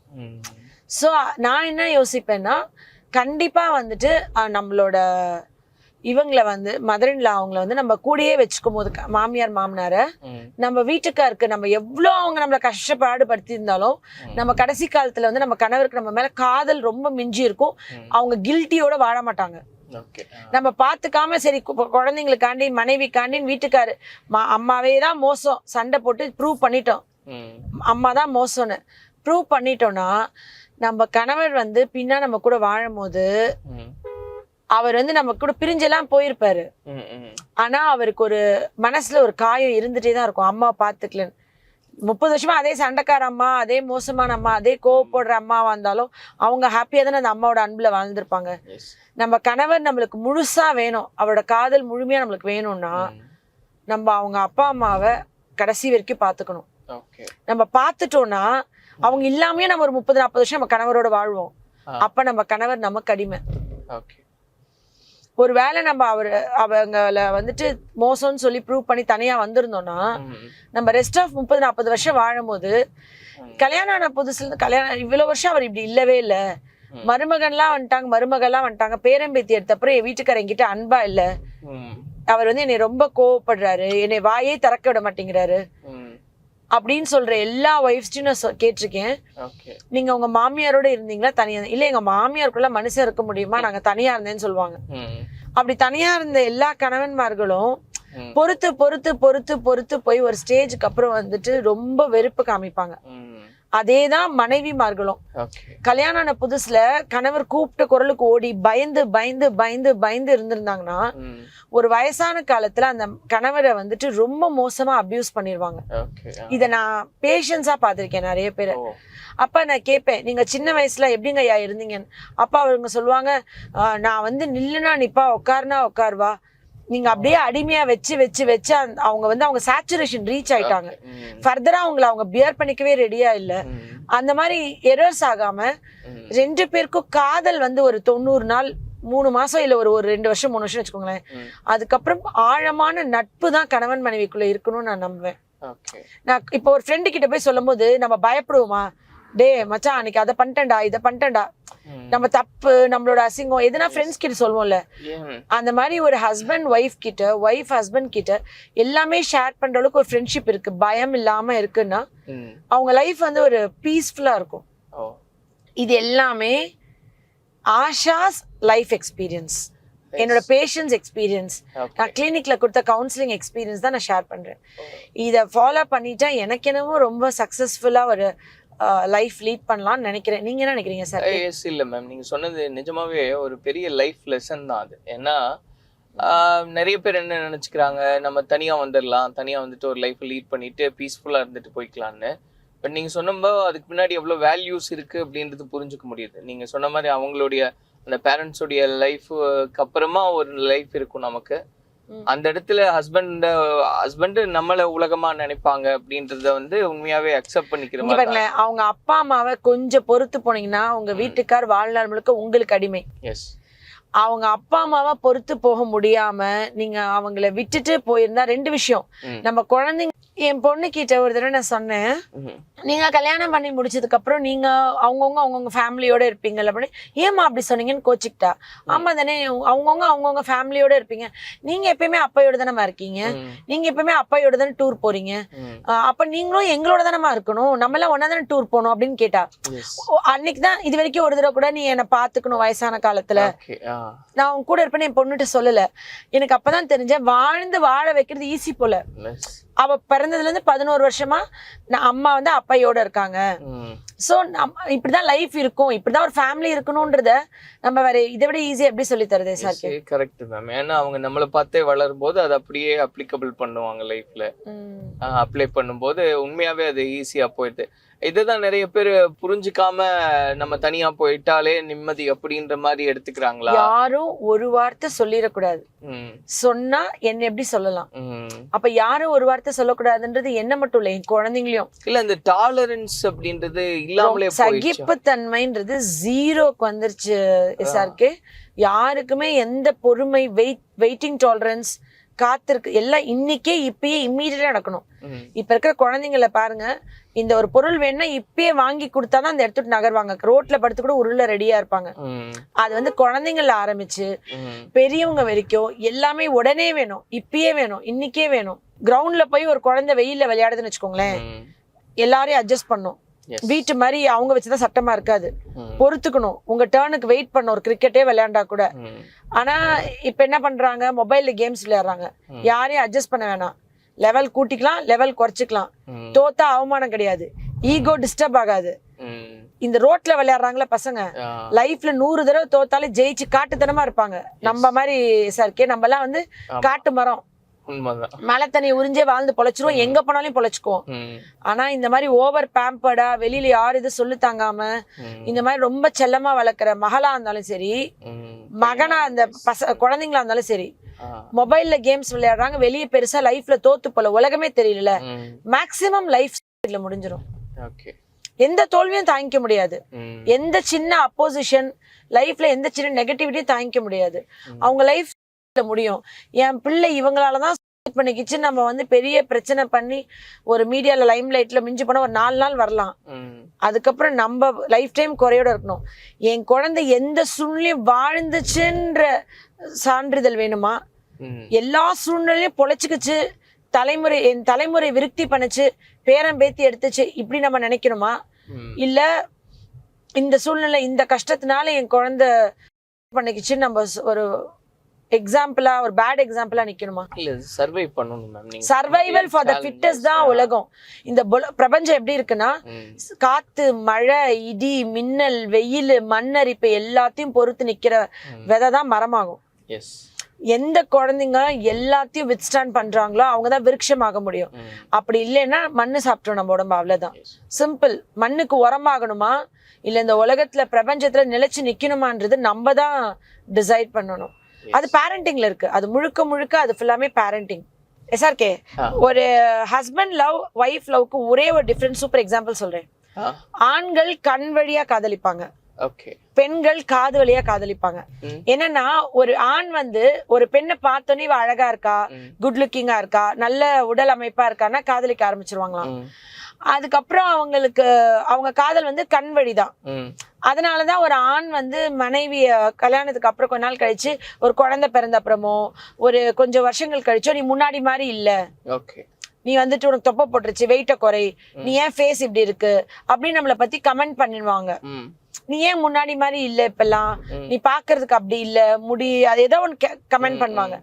ஸோ நான் என்ன யோசிப்பேன்னா கண்டிப்பா வந்துட்டு நம்மளோட இவங்கள வந்து மதரின்ல அவங்கள வந்து நம்ம கூடயே வச்சுக்கும் போது மாமியார் மாமனாரை நம்ம வீட்டுக்காருக்கு நம்ம எவ்வளோ அவங்க நம்மளை கஷ்டப்பாடு படுத்தி இருந்தாலும் நம்ம கடைசி காலத்துல வந்து நம்ம கணவருக்கு நம்ம மேல காதல் ரொம்ப மிஞ்சி இருக்கும். அவங்க கில்ட்டியோட வாழ மாட்டாங்க. நம்ம பார்த்துக்காம சரி குழந்தைங்களுக்காண்டி மனைவிக்காண்டி வீட்டுக்காரு மா- அம்மாவே தான் மோசம். சண்டை போட்டு ப்ரூவ் பண்ணிட்டோம். அம்மா தான் மோசம்னு. ப்ரூவ் பண்ணிட்டோம்னா நம்ம கணவர் வந்து பின்னா நம்ம கூட வாழும் போது அவர் வந்து நம்ம கூட பிரிஞ்செல்லாம் போயிருப்பாரு. ஆனா அவருக்கு ஒரு மனசுல ஒரு காயம் இருந்துட்டே தான் இருக்கும். அம்மா பாத்துக்கலன்னு. முப்பது வருஷமா அதே சண்டைக்கார அம்மா அதே மோசமான அம்மா அதே கோவப்படுற அம்மாவா இருந்தாலும் அவங்க ஹாப்பியா தானே அந்த அம்மாவோட அன்புல வாழ்ந்திருப்பாங்க. நம்ம கணவர் நம்மளுக்கு முழுசா வேணும். அவரோட காதல் முழுமையா நம்மளுக்கு வேணும்னா நம்ம அவங்க அப்பா அம்மாவை கடைசி வரைக்கும் பாத்துக்கணும் நம்ம பார்த்துட்டோம்னா அவங்க இல்லாமயே நம்ம ஒரு முப்பது நாற்பது வருஷம் நம்ம கணவரோட வாழ்வோம். அப்ப நம்ம கணவர் நமக்கு அடிமை. ஓகே ஒருவேளை நம்ம அவர் அவங்கள வந்துட்டு மோசம்னு சொல்லி ப்ரூவ் பண்ணி தனியா வந்திருந்தோம்னா நம்ம ரெஸ்ட் ஆஃப் முப்பது நாற்பது வருஷம் வாழும்போது கல்யாணம் ஆன புதுசுல இருந்து கல்யாணம் இவ்வளவு வருஷம் அவர் இப்படி இல்லவே இல்ல. மருமகன்லாம் வந்துட்டாங்க மருமகன்லாம் வந்துட்டாங்க பேரம்பேத்தி எடுத்த அப்புறம் என் வீட்டுக்காரர் என்கிட்ட அன்பா இல்ல. அவர் வந்து என்னை ரொம்ப கோவப்படுறாரு என்னை வாயே திறக்க விட மாட்டேங்கிறாரு. அப்படின்னு சொல்ற எல்லா ஒய்ஃப்ஸ்டையும் நான் கேட்டிருக்கேன். நீங்க உங்க மாமியாரோட இருந்தீங்களா தனியா இல்ல எங்க மாமியாருக்குள்ள மனுஷன் இருக்க முடியுமா? நாங்க தனியா இருந்தேன்னு சொல்லுவாங்க. அப்படி தனியா இருந்த எல்லா கணவன்மார்களும். பொறுத்து பொறுத்து பொறுத்து பொறுத்து போய் ஒரு ஸ்டேஜுக்கு அப்புறம் வந்துட்டு ரொம்ப வெறுப்பு காமிப்பாங்க. ம் அதேதான் மனைவிமார்களும். கல்யாணம் ஆன புதுசுல கணவர் கூப்பிட்ட குரலுக்கு ஓடி பயந்து பயந்து பயந்து பயந்து இருந்திருந்தாங்கன்னா ஒரு வயசான காலத்துல அந்த கணவரை வந்துட்டு ரொம்ப மோசமா அபியூஸ் பண்ணிடுவாங்க ஓகே இத நான் பேஷன்ஸா பார்த்திருக்கேன் நிறைய பேரை. அப்ப நான் கேட்பேன் நீங்க சின்ன வயசுல எப்படிங்க ஐயா இருந்தீங்கன்னு? அப்பா அவங்க சொல்லுவாங்க "ஆஹ், நான் வந்து நில்லுனா நிப்பா உட்காருனா உட்காருவா. நீங்க அப்படியே அடிமையா வச்சு வச்சு வச்சு அவங்க வந்து அவங்க சேச்சுரேஷன் ரீச் ஆயிட்டாங்க. ஃபர்தரா அவங்கள அவங்க பியர் பண்ணிக்கவே ரெடியா இல்ல. அந்த மாதிரி எரர்ஸ் ஆகாம ரெண்டு பேருக்கும் காதல் வந்து ஒரு தொண்ணூறு நாள் மூணு மாசம் இல்ல ஒரு ஒரு ரெண்டு வருஷம் மூணு வருஷம் வச்சுக்கோங்களேன். அதுக்கப்புறம் ஆழமான நட்பு தான் கணவன் மனைவிக்குள்ள இருக்கணும்னு நான் நம்புவேன். நான் இப்போ ஒரு ஃப்ரெண்டு கிட்ட போய் சொல்லும்போது நம்ம பயப்படுவோமா? டே மச்சான் அன்னைக்கு அதை பண்ணிட்டேன்டா இதை பண்ணிட்டேன்டா. நம்ம தப்பு நம்மளோட அசிங்கம் எதுனா ஃப்ரெண்ட்ஸ் கிட்ட சொல்லுவோம்ல அந்த மாதிரி ஒரு ஹஸ்பண்ட் ஒய்ஃப் கிட்ட ஒய்ஃப் ஹஸ்பண்ட் கிட்ட எல்லாமே ஷேர் பண்ற அளவுக்கு ஒரு ஃப்ரெண்ட்ஷிப் இருக்கு. பயம் இல்லாம இருக்குன்னா அவங்க லைஃப் வந்து ஒரு பீஸ்ஃபுல்லா இருக்கும். இது எல்லாமே ஆஷாஸ் லைஃப் எக்ஸ்பீரியன்ஸ் என்னோட பேஷன்ஸ் எக்ஸ்பீரியன்ஸ் நான் கிளினிக்ல கொடுத்த கவுன்சிலிங் எக்ஸ்பீரியன்ஸ் தான் நான் ஷேர் பண்றேன். இதை ஃபாலோ பண்ணிட்டா எனக்கு என்னமோ ரொம்ப சக்சஸ்ஃபுல்லா ஒரு லைஃப் லீட் பண்ணலாம்னு நினைக்கிறேன். நீங்க என்ன நினைக்கிறீங்க சார் எஸ் இல்ல மேம் நீங்க சொன்னது நிஜமாவே ஒரு பெரிய லைஃப் லெசன் தான் அது. ஏன்னா ஆஹ், நிறைய பேர் என்ன நினைச்சுக்கிறாங்க? நம்ம தனியா வந்துடலாம் தனியா வந்துட்டு ஒரு லைஃப் லீட் பண்ணிட்டு பீஸ்ஃபுல்லா இருந்துட்டு போய்க்கலாம்னு. பட் நீங்க சொன்னப்போ அதுக்கு பின்னாடி எவ்வளவு வேல்யூஸ் இருக்கு அப்படின்றது புரிஞ்சுக்க முடியுது. நீங்க சொன்ன மாதிரி அவங்களுடைய அந்த பேரண்ட்ஸுடைய லைஃபுக்கு அப்புறமா ஒரு லைஃப் இருக்கும் நமக்கு. அந்த இடத்துல ஹஸ்பண்ட் ஹஸ்பண்ட் நம்மள உலகமா நினைப்பாங்க அப்படின்றத வந்து உண்மையாவே அக்செப்ட் பண்ணிக்கிற மாதிரி அவங்க அப்பா அம்மாவை கொஞ்சம் பொறுத்து போனீங்கன்னா உங்க வீட்டுக்கார் வாழ்நாள் முழுக்க உங்களுக்கு அடிமை. எஸ் அவங்க அப்பா அம்மாவை பொறுத்து போக முடியாம நீங்க அவங்கள விட்டுட்டு போயிருந்தா ரெண்டு விஷயம். நம்ம குழந்தைங்க என் பொண்ணு கிட்ட ஒரு தடவை நான் சொன்னேன் நீங்க கல்யாணம் பண்ணி முடிச்சதுக்கு அப்புறம் நீங்க அவங்கவுங்க அவங்கவுங்க ஃபேமிலியோட இருப்பீங்கல்ல அப்படின்னு. ஏமா அப்படி சொன்னீங்கன்னு கோச்சிக்கிட்டா? ஆமா தானே அவங்கவுங்க அவங்கவுங்க ஃபேமிலியோட இருப்பீங்க. நீங்க எப்பயுமே அப்பையோட தானே இருக்கீங்க? நீங்க எப்பயுமே அப்பையோட தானே டூர் போறீங்க? அப்ப நீங்களும் எங்களோட தானமா இருக்கணும்? நம்ம எல்லாம் ஒன்னா தானே டூர் போகணும்? அப்படின்னு கேட்டா. அன்னைக்கு தான் இது வரைக்கும் ஒரு தடவை கூட நீ என்னை பாத்துக்கணும் வயசான காலத்துல. நான் உன் கூட இருப்பேன்னு என் பொண்ணுகிட்ட சொல்லல. எனக்கு அப்பதான் தெரிஞ்சேன் வாழ்ந்து வாழ வைக்கிறது ஈஸி போல. அவ பிறந்ததுல இருந்து பதினோரு வருஷமா நான் அம்மா வந்து அப்பையோட இருக்காங்க. சோ இப்படிதான் லைஃப் இருக்கும். இப்படிதான் ஒரு ஃபேமிலி இருக்கணும்ன்றத நம்ம வேற இதை விட ஈஸியா எப்படி சொல்லி தருது சார் கரெக்ட் மேம் ஏன்னா அவங்க நம்மளை பார்த்தே வளரும் போது அது அப்படியே அப்ளிகபிள் பண்ணுவாங்க லைஃப்ல அப்ளை பண்ணும்போது உண்மையாவே அது ஈஸியா போயிடுது. இதுதான் நிறைய பேர் புரிஞ்சுக்காம நம்ம தனியா போயிட்டாலே நிம்மதி அப்படின்ற மாதிரி எடுத்துக்கிறாங்களா? யாரும் ஒரு வார்த்தை சொல்லிடக்கூடாது. சொன்னா என்ன எப்படி சொல்லலாம். அப்ப யாரும் ஒரு வார்த்தை சொல்லக்கூடாதுன்றது என்ன மட்டும் இல்ல என் குழந்தைங்களையும். இல்ல இந்த டாலரன்ஸ் அப்படின்றது இல்லாமலே சகிப்புத்தன்மைன்றது ஜீரோக்கு வந்துருச்சு. எஸ்ஆர்கே யாருக்குமே எந்த பொறுமை வெயிட் வெயிட்டிங் டாலரன்ஸ் காத்திருக்கு எல்லாம் இன்னைக்கே இப்பயே இம்மீடியட்டா நடக்கணும். இப்ப இருக்கிற குழந்தைங்கள பாருங்க இந்த ஒரு பொருள் வேணும்னா இப்பயே வாங்கி கொடுத்தாதான் அந்த இடத்துக்கு நகர்வாங்க. ரோட்ல படுத்து கூட உருள ரெடியா இருப்பாங்க. அது வந்து குழந்தைங்கள ஆரம்பிச்சு பெரியவங்க வரைக்கும் எல்லாமே உடனே வேணும் இப்பயே வேணும் இன்னைக்கே வேணும். கிரவுண்ட்ல போய் ஒரு குழந்தை வெயில்ல விளையாடுதுன்னு வச்சுக்கோங்களேன். எல்லாரையும் அட்ஜஸ்ட் பண்ணும். வீட்டு மாதிரி அவங்க வச்சுதான் சட்டமா இருக்காது. பொறுத்துக்கணும். உங்க டேர்னுக்கு வெயிட் பண்ண. ஒரு கிரிக்கெட்டே விளையாண்டா கூட. ஆனா இப்ப என்ன பண்றாங்க? மொபைல்ல கேம்ஸ் விளையாடுறாங்க. யாரையும் அட்ஜஸ்ட் பண்ண வேணாம். லெவல் கூட்டிக்கலாம் லெவல் குறைச்சிக்கலாம். தோத்தா அவமானம் கிடையாது. ஈகோ டிஸ்டர்ப் ஆகாது. இந்த ரோட்ல விளையாடுறாங்களே பசங்க. லைஃப்ல நூறு தடவை தோத்தாலே ஜெயிச்சு காட்டுத்தனமா இருப்பாங்க. நம்ம மாதிரி சர்க்கே நம்ம எல்லாம் வந்து. காட்டு மரம். மழை தண்ணி உறிஞ்சே வாழ்ந்து பொழைச்சிருவோம். எங்க போனாலும் பொழைச்சுக்குவோம். ஆனா இந்த மாதிரி ஓவர் பேம்பர்டா வெளியில யாரும் இது சொல்லி தாங்காம இந்த மாதிரி ரொம்ப செல்லமா வளர்க்குற மகளா இருந்தாலும் சரி. மகனா அந்த பச குழந்தைங்களா இருந்தாலும் சரி மொபைல்ல கேம்ஸ் விளையாடுறாங்க வெளியே பெருசா லைஃப்ல தோத்து போல உலகமே தெரியல. மேக்சிமம் லைஃப் முடிஞ்சிரும். ஓகே. எந்த தோல்வியும் தாங்கிக்க முடியாது. எந்த சின்ன அப்போசிஷன் லைஃப்ல எந்த சின்ன நெகட்டிவிட்டியும் தாங்கிக்க முடியாது. அவங்க லைஃப் முடியும். என் பிள்ளை இவங்களாலதான் suicide பண்ணிக்கிச்சு. நம்ம வந்து பெரிய பிரச்சனை பண்ணி ஒரு மீடியால லைம் லைட்ல மிஞ்சி போனா ஒரு நாலு நாள் வரலாம். அதுக்கப்புறம் நம்ம லைஃப் டைம் குறையோட இருக்கணும். என் குழந்தை எந்த சூழ்நிலையும் வாழ்ந்துச்சுன்ற சான்றிதழ் வேணுமா? எல்லா சூழ்நிலையும் பொழைச்சுக்கிச்சு. தலைமுறை என் தலைமுறை விருத்தி பண்ணுச்சு. பேரம் பேத்தி எடுத்துச்சு. இப்படி நம்ம நினைக்கணுமா. இல்ல இந்த சூழ்நிலை இந்த கஷ்டத்தினால என் குழந்தை பண்ணிக்கிச்சு நம்ம ஒரு எக்ஸாம்பிளா ஒரு பேட் எக்ஸாம்பிளா நிக்கணுமா? இல்ல சர்வை பண்ணணும் மேம் நீங்க சர்வைவல் ஃபார் த ஃபிட்டஸ்ட் தான் உலகம். இந்த பிரபஞ்சம் எப்படி இருக்குன்னா காத்து மழை இடி மின்னல் வெயில் மண்ணரிப்பு எல்லாத்தையும் பொறுத்து நிக்கிற விதை தான் மரமாகும். எஸ் எந்த குழந்தைங்க எல்லாத்தையும் வித்ஸ்டாண்ட் பண்றாங்களோ அவங்க தான் விருட்சமாக முடியும். அப்படி இல்லைன்னா மண்ணு சாப்பிட்டோம் நம்ம உடம்பு அவ்வளவுதான். சிம்பிள் மண்ணுக்கு உரமாகணுமா? இல்ல இந்த உலகத்துல பிரபஞ்சத்துல நிலைச்சு நிக்கணுமான்றது நம்ம தான் டிசைட் பண்ணணும். அது பேரண்டிங்ல இருக்கு. அது முழுக்க முழுக்க அது ஃபுல்லாமே பேரண்டிங் எஸ்ஆர்கே. ஒரு ஹஸ்பண்ட் லவ் ஒய்ஃப் லவ்க்கு ஒரே ஒரு டிஃப்ரெண்ட் சூப்பர் எக்ஸாம்பிள் சொல்றேன். ஆண்கள் கண் வழியா காதலிப்பாங்க. ஓகே பெண்கள் காது வழியா காதலிப்பாங்க. என்னன்னா ஒரு ஆண் வந்து ஒரு பெண்ணை பார்த்தோன்னே இவ அழகா இருக்கா. குட் லுக்கிங்கா இருக்கா நல்ல உடல் அமைப்பா இருக்கான்னா காதலிக்க ஆரம்பிச்சிருவாங்களாம். அதுக்கப்புறம் அவங்களுக்கு அவங்க காதல் வந்து கண் வழிதான். அதனாலதான் ஒரு ஆண் வந்து மனைவிய கல்யாணத்துக்கு அப்புறம் கொஞ்ச நாள் கழிச்சு ஒரு குழந்தை பிறந்த அப்புறமோ ஒரு கொஞ்சம் வருஷங்கள் கழிச்சோ நீ முன்னாடி மாதிரி இல்ல. நீ வந்துட்டு உனக்கு தொப்பை போட்டுருச்சு வெயிட்ட குறை. நீ ஏன் ஃபேஸ் இப்படி இருக்கு? அப்படின்னு நம்மளை பத்தி கமெண்ட் பண்ணிடுவாங்க. நீ ஏன் முன்னாடி மாதிரி இல்ல இப்பெல்லாம். நீ பாக்குறதுக்கு அப்படி இல்ல. முடி அது ஏதோ ஒன்று கமெண்ட் பண்ணுவாங்க.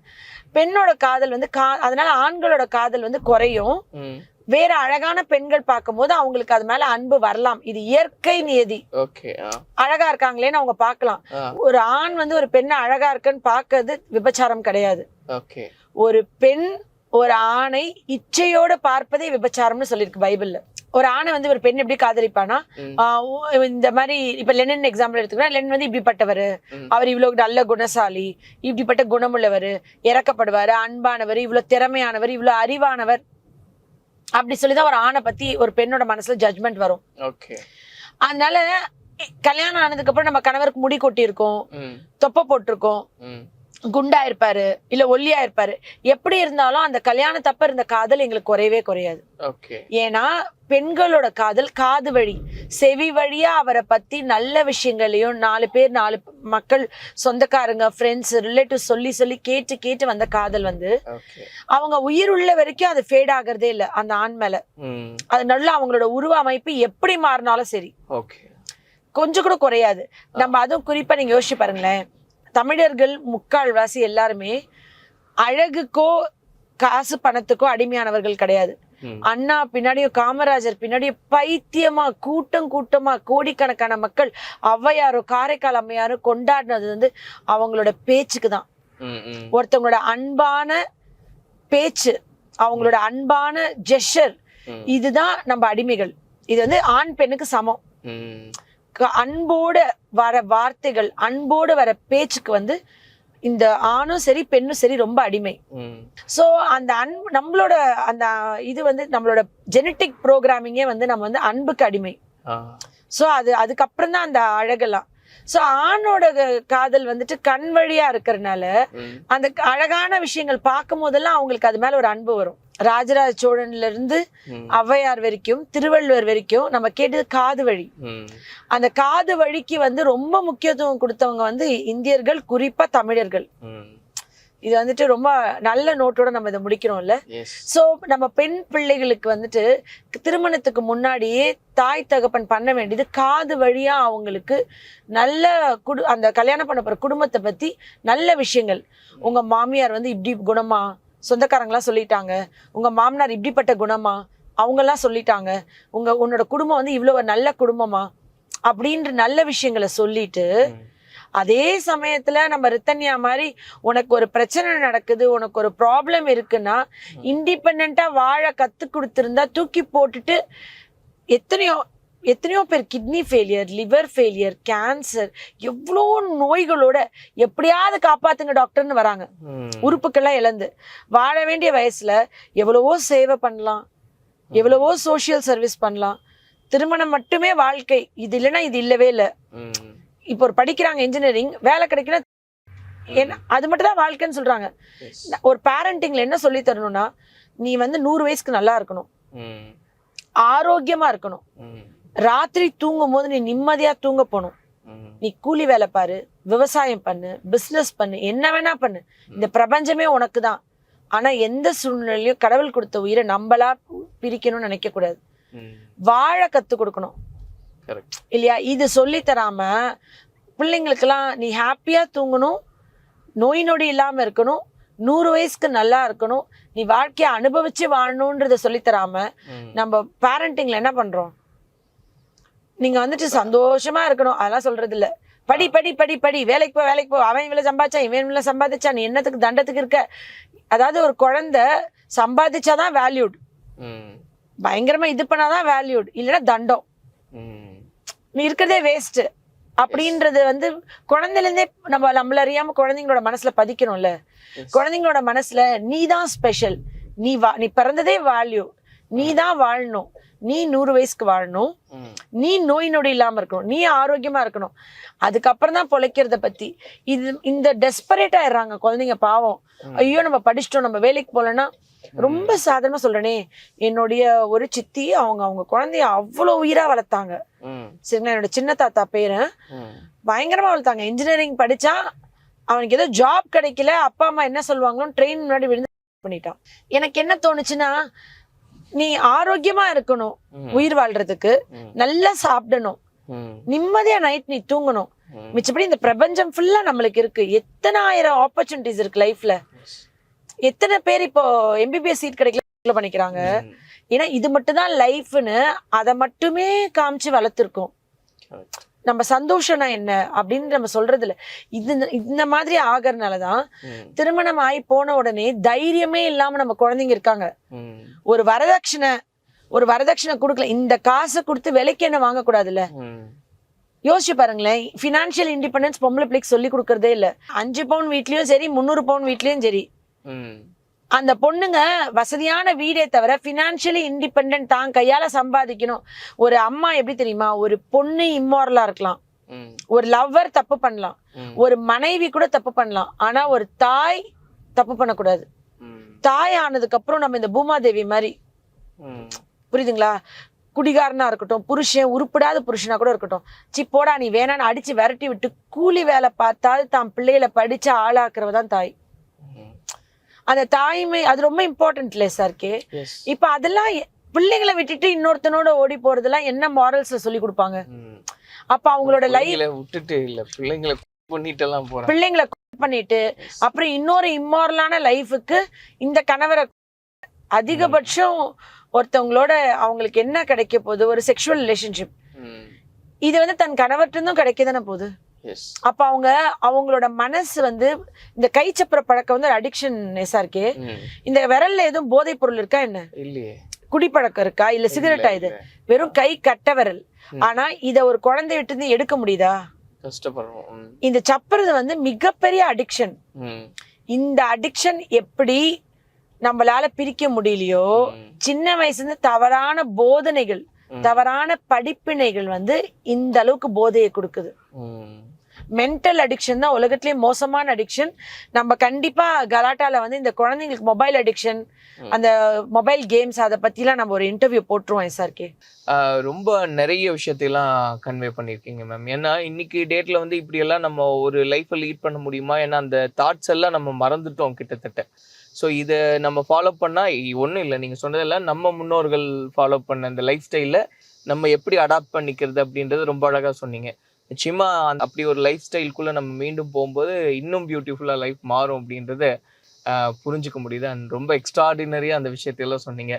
பெண்ணோட காதல் வந்து கா அதனால ஆண்களோட காதல் வந்து குறையும். வேற அழகான பெண்கள் பார்க்கும்போது அவங்களுக்கு அது மேல அன்பு வரலாம். இது இயற்கை நியதி. அழகா இருக்காங்களேன்னு அவங்க பார்க்கலாம். ஆ, ஒரு ஆண் வந்து ஒரு பெண்ணை அழகா இருக்குன்னு பார்க்கறது விபச்சாரம் கிடையாது. ஒரு பெண் ஒரு ஆணை இச்சையோட பார்ப்பதே விபச்சாரம்னு சொல்லியிருக்கு பைபிள்ல. ஒரு ஆணை வந்து ஒரு பெண் எப்படி காதலிப்பானா இந்த மாதிரி இப்ப லெனின் எக்ஸாம்பிள் எடுத்துக்கிட்டா லெனின் வந்து இப்படிப்பட்டவர். அவர் இவ்வளவு நல்ல குணசாலி இப்படிப்பட்ட குணமுள்ளவர் இறக்கப்படுவார் அன்பானவர் இவ்வளவு திறமையானவர் இவ்வளவு அறிவானவர். அப்படி சொல்லிதான் ஒரு ஆணை பத்தி ஒரு பெண்ணோட மனசுல ஜட்மெண்ட் வரும். ஓகே அதனால கல்யாணம் ஆனதுக்கு அப்புறம் நம்ம கணவருக்கு முடி கொட்டி இருக்கோம் ம். தொப்பை போட்டிருக்கோம். குண்டா இருப்பாரு இல்ல ஒல்லியா இருப்பாரு எப்படி இருந்தாலும் அந்த கல்யாணத்தப்ப இருந்த காதல் எங்களுக்கு குறையவே குறையாது. ஏன்னா பெண்களோட காதல் காது வழி. செவி வழியா அவரை பத்தி நல்ல விஷயங்களையும் நாலு பேர் நாலு மக்கள் சொந்தக்காரங்க ஃப்ரெண்ட்ஸ் ரிலேட்டிவ் சொல்லி சொல்லி கேட்டு கேட்டு வந்த காதல் வந்து அவங்க உயிர் உள்ள வரைக்கும் அது ஃபேட் ஆகுறதே இல்லை அந்த ஆண் மேல. அது நல்லா அவங்களோட உருவ அமைப்பு எப்படி மாறினாலும் சரி. ஓகே. கொஞ்சம் கூட குறையாது. நம்ம அதுவும் குறிப்பா நீங்க யோசிச்சு பாருங்களேன். தமிழர்கள் முக்கால்வாசி எல்லாருமே அழகுக்கோ காசு பணத்துக்கோ அடிமையானவர்கள் கிடையாது. அண்ணா பின்னாடியும் காமராஜர் பின்னாடியும் பைத்தியமா கூட்டம் கூட்டமா கோடிக்கணக்கான மக்கள் ஔவையாரோ காரைக்கால் அம்மையாரோ கொண்டாடினது வந்து அவங்களோட பேச்சுக்கு தான் ஒருத்தவங்களோட அன்பான பேச்சு அவங்களோட அன்பான ஜெஷர். இதுதான் நம்ம அடிமைகள். இது வந்து ஆண் பெண்ணுக்கு சமம். அன்போட வர வார்த்தைகள் அன்போடு வர பேச்சுக்கு வந்து இந்த ஆணும் சரி பெண்ணும் சரி ரொம்ப அடிமை. ஸோ அந்த அன்பு நம்மளோட அந்த இது வந்து நம்மளோட ஜெனட்டிக் ப்ரோக்ராமிங்கே வந்து நம்ம வந்து அன்புக்கு அடிமை. ஸோ அது அதுக்கப்புறம் தான் அந்த அழகெல்லாம். ஸோ ஆணோட காதல் வந்துட்டு கண் வழியா இருக்கிறதுனால அந்த அழகான விஷயங்கள் பார்க்கும் போதெல்லாம் அவங்களுக்கு அது மேல ஒரு அன்பு வரும். ராஜராஜ சோழன்ல இருந்து ஔவையார் வரைக்கும் திருவள்ளுவர் வரைக்கும் நம்ம கேட்டது காது வழி. அந்த காது வழிக்கு வந்து ரொம்ப முக்கியத்துவம் கொடுத்தவங்க வந்து இந்தியர்கள் குறிப்பா தமிழர்கள். இது வந்துட்டு ரொம்ப நல்ல நோட்டோட நம்ம இதை முடிக்கிறோம்ல. சோ நம்ம பெண் பிள்ளைகளுக்கு வந்துட்டு திருமணத்துக்கு முன்னாடியே தாய் தகப்பன் பண்ண வேண்டியது காது வழியா அவங்களுக்கு நல்ல குடு அந்த கல்யாணம் பண்ண போற குடும்பத்தை பத்தி நல்ல விஷயங்கள். உங்க மாமியார் வந்து இப்படி குணமா? சொந்தக்காரங்களாம் சொல்லிட்டாங்க. உங்க மாமனார் இப்படிப்பட்ட குணமா? அவங்கெல்லாம் சொல்லிட்டாங்க. உங்க உன்னோட குடும்பம் வந்து இவ்வளவு நல்ல குடும்பமா? அப்படின்ற நல்ல விஷயங்களை சொல்லிட்டு அதே சமயத்துல நம்ம ரித்தன்யா மாதிரி உனக்கு ஒரு பிரச்சனை நடக்குது உனக்கு ஒரு ப்ராப்ளம் இருக்குன்னா இண்டிபெண்டா வாழ கத்து கொடுத்திருந்தா தூக்கி போட்டுட்டு எத்தனையோ எத்தனையோ பேர் kidney failure liver failure cancer எவ்வளோ நோய்களோட எப்படியாவது காப்பாத்துங்க டாக்டர்னு வராங்க. உறுப்புக்கெல்லாம் இழந்து. வாழ வேண்டிய வயசுல எவ்வளவோ சேவை பண்ணலாம். எவ்வளவோ சோஷியல் சர்வீஸ் பண்ணலாம். திருமணம் மட்டுமே வாழ்க்கை. இது இல்லைன்னா இது இல்லவே இல்லை. இப்போ ஒரு படிக்கிறாங்க இன்ஜினியரிங் வேலை கிடைக்கணும் என்ன அது மட்டும் தான் வாழ்க்கைன்னு சொல்றாங்க. ஒரு பேரண்டிங்ல என்ன சொல்லி தரணும்னா நீ வந்து நூறு வயசுக்கு நல்லா இருக்கணும். ஆரோக்கியமா இருக்கணும். ராத்திரி தூங்கும் போது நீ நிம்மதியா தூங்க போகணும். நீ கூலி வேலை பாரு விவசாயம் பண்ணு பிசினஸ் பண்ணு என்ன வேணா பண்ணு. இந்த பிரபஞ்சமே உனக்கு தான் ஆனா எந்த சூழ்நிலையிலும் கடவுள் கொடுத்த உயிரை நம்மளா பிரிக்கணும்னு நினைக்க கூடாது வாழ கத்து கொடுக்கணும். இல்லையா? இது சொல்லி தராம பிள்ளைங்களுக்கெல்லாம் நீ ஹாப்பியா தூங்கணும் நோய் நொடி இல்லாம இருக்கணும் நூறு வயசுக்கு நல்லா இருக்கணும் நீ வாழ்க்கையை அனுபவிச்சு வாழணுன்றத சொல்லி தராம நம்ம பேரண்டிங்ல என்ன பண்றோம்? நீங்க வந்துட்டு சந்தோஷமா இருக்கணும். அதெல்லாம் சொல்றது இல்ல படி படி படி படி. வேலைக்கு போ வேலைக்கு போ. அவன் இவ்வளவு சம்பாதிச்சான் இவன் இவ்வளவு சம்பாதிச்சான். நீ என்னத்துக்கு தண்டத்துக்கு இருக்க? அதாவது ஒரு குழந்தை சம்பாதிச்சாதான் வேல்யூட் பயங்கரமா இது பண்ணாதான் வேல்யூட் இல்லைன்னா தண்டம். நீ இருக்கிறதே வேஸ்ட் அப்படின்றது வந்து குழந்தையில இருந்தே நம்ம நம்மள அறியாம குழந்தைங்களோட மனசுல பதிக்கணும்ல. குழந்தைங்களோட மனசுல நீ தான் ஸ்பெஷல் நீ வா நீ பிறந்ததே வேல்யூ நீ தான் வாழணும். நீ நூறு வயசுக்கு வாழணும். நீ நோய் நொடி இல்லாம இருக்கணும். நீ ஆரோக்கியமா இருக்கணும். அதுக்கப்புறம் தான் பொழைக்கிறத பத்தி. இது இந்த டெஸ்பரேட் ஆயிடுறாங்க குழந்தைங்க பாவம். ஐயோ நம்ம படிச்சிட்டோம் நம்ம வேலைக்கு போலன்னா ரொம்ப சாதாரணமா சொல்றேனே. என்னுடைய ஒரு சித்தி அவங்க அவங்க குழந்தைய அவ்வளவு உயிரா வளர்த்தாங்க. சரிங்களா? என்னோட சின்ன தாத்தா பேரு. பயங்கரமா வளர்த்தாங்க. இன்ஜினியரிங் படிச்சா அவனுக்கு ஏதோ ஜாப் கிடைக்கல. அப்பா அம்மா என்ன சொல்லுவாங்களோ ட்ரெயின் முன்னாடி விழுந்து பண்ணிட்டான். எனக்கு என்ன தோணுச்சுன்னா நீ ஆரோக்கியமா இருக்கணும். உயிர் வாழ்றதுக்கு. நல்லா சாப்பிடணும். நிம்மதியா நைட் நீ தூங்கணும். மிச்சப்படி இந்த பிரபஞ்சம் ஃபுல்லா நம்மளுக்கு இருக்கு. எத்தனை ஆயிரம் ஆப்பர்ச்சுனிட்டிஸ் இருக்கு லைஃப்ல எத்தனை பேர் இப்போ எம்பிபிஎஸ் சீட் கிடைக்கல பண்ணிக்கிறாங்க. ஏன்னா இது மட்டும் தான் லைஃப்னு அதை மட்டுமே காமிச்சு வளர்த்துருக்கோம். நம்ம சந்தோஷம்னா என்ன அப்படின்னு நம்ம சொல்றது இல்ல இது இந்த மாதிரி ஆகறதுனாலதான் ம். திருமணம் ஆகி போன உடனே தைரியமே இல்லாம நம்ம குழந்தைங்க இருக்காங்க. ஒரு வரதட்சணை ஒரு வரதட்சணை கொடுக்கல. இந்த காசை கொடுத்து விலைக்கு என்ன வாங்கக்கூடாதுல்ல? ம். யோசிச்சு பாருங்களேன். ஃபினான்ஷியல் இண்டிபெண்டன்ஸ் பொம்பளை பிள்ளைக்கு சொல்லி கொடுக்கறதே இல்ல. அஞ்சு பவுன் வீட்லயும் சரி முந்நூறு பவுன் வீட்லயும் சரி. அந்த பொண்ணுங்க வசதியான வீடே தவிர ஃபினான்ஷியலி இண்டிபெண்ட் தான் கையால சம்பாதிக்கணும் ஒரு அம்மா எப்படி தெரியுமா ஒரு பொண்ணு இம்மாரலா இருக்கலாம். ஒரு லவ்வர் தப்பு பண்ணலாம். ஒரு மனைவி கூட தப்பு பண்ணலாம் ஆனா ஒரு தாய் தப்பு பண்ணக்கூடாது. தாய் ஆனதுக்கு அப்புறம் நம்ம இந்த பூமாதேவி மாதிரி. புரியுதுங்களா குடிகாரனா இருக்கட்டும் புருஷன் உருப்படாத புருஷனா கூட இருக்கட்டும் சி போடா நீ வேணான்னு அடிச்சு விரட்டி விட்டு கூலி வேலை பார்த்தால் தான் பிள்ளைகளை படிச்சு ஆளாக்குறவ தான் தாய். அந்த தாய்மை அது ரொம்ப இம்பார்ட்டன்ட்ல சார்க்கே Yes. இப்ப அதெல்லாம் பிள்ளைங்களை விட்டுட்டு இன்னொருத்தனோட ஓடி போறதெல்லாம் என்ன மாரல்ஸ்ல சொல்லி கொடுப்பாங்க. அப்ப அவங்களோட லைஃப் விட்டுட்டு இல்ல பிள்ளைங்களை பண்ணிட்டு எல்லாம் போறாங்க பிள்ளைங்களை பண்ணிட்டு அப்புறம் இன்னொரு இம்மாரலான லைஃபுக்கு இந்த கணவரை அதிகபட்சம் ஒருத்தவங்களோட அவங்களுக்கு என்ன கிடைக்க போகுது ஒரு செக்ஷுவல் ரிலேஷன்ஷிப். இது வந்து தன் கணவர்கிட்ட கிடைக்க தானே போகுது. அப்ப அவங்க அவங்களோட மனசு வந்து இந்த கை சப்பர பழக்கம் வந்து அடிக்ஷன் எஸ்ஆர்கே ம். இந்த விரல்ல எதுவும் போதைப் பொருள் இருக்கா என்ன இல்லையே குடிப்பழக்கம் இருக்கா இல்ல சிகரெட்டா இது. வெறும் கை கட்ட விரல். ஆனா இத ஒரு குழந்தை விட்டு இருந்து எடுக்க முடியுதா கஷ்டப்படுறோம். இந்த சப்புறது வந்து மிகப்பெரிய அடிக்ஷன். இந்த அடிக்ஷன் எப்படி நம்மளால பிரிக்க முடியலையோ. சின்ன வயசுல இருந்து தவறான போதனைகள். தவறான படிப்பினைகள் வந்து இந்த அளவுக்கு போதையை கொடுக்குது. மென்டல் அடிக்ஷன் தான் உலகத்திலேயே மோசமான அடிக்ஷன் நம்ம கண்டிப்பா கலாட்டால வந்து இந்த குழந்தைங்களுக்கு மொபைல் அடிக்ஷன். அந்த மொபைல் கேம்ஸ் அதை பத்திலாம் நம்ம ஒரு இன்டர்வியூ போட்டுருவோம் எஸ்ஆர்கே ரொம்ப நிறைய விஷயத்தையெல்லாம் கன்வே பண்ணியிருக்கீங்க மேம் ஏன்னா இன்னைக்கு டேட்ல வந்து இப்படி எல்லாம் நம்ம ஒரு லைஃப்பை லீட் பண்ண முடியுமா? ஏன்னா அந்த தாட்ஸ் எல்லாம் நம்ம மறந்துட்டோம் கிட்டத்தட்ட. ஸோ இதை நம்ம ஃபாலோ பண்ணா ஒன்றும் இல்லை. நீங்கள் சொன்னதெல்லாம் நம்ம முன்னோர்கள் ஃபாலோ பண்ண அந்த லைஃப் ஸ்டைலில் நம்ம எப்படி அடாப்ட் பண்ணிக்கிறது அப்படின்றது ரொம்ப அழகாக சொன்னீங்க. நிச்சயமா அந்த அப்படி ஒரு லைஃப் ஸ்டைல்குள்ளே நம்ம மீண்டும் போகும்போது இன்னும் பியூட்டிஃபுல்லாக லைஃப் மாறும் அப்படின்றத புரிஞ்சுக்க முடியுது. அண்ட் ரொம்ப எக்ஸ்ட்ராடினரியாக அந்த விஷயத்தையெல்லாம் சொன்னீங்க.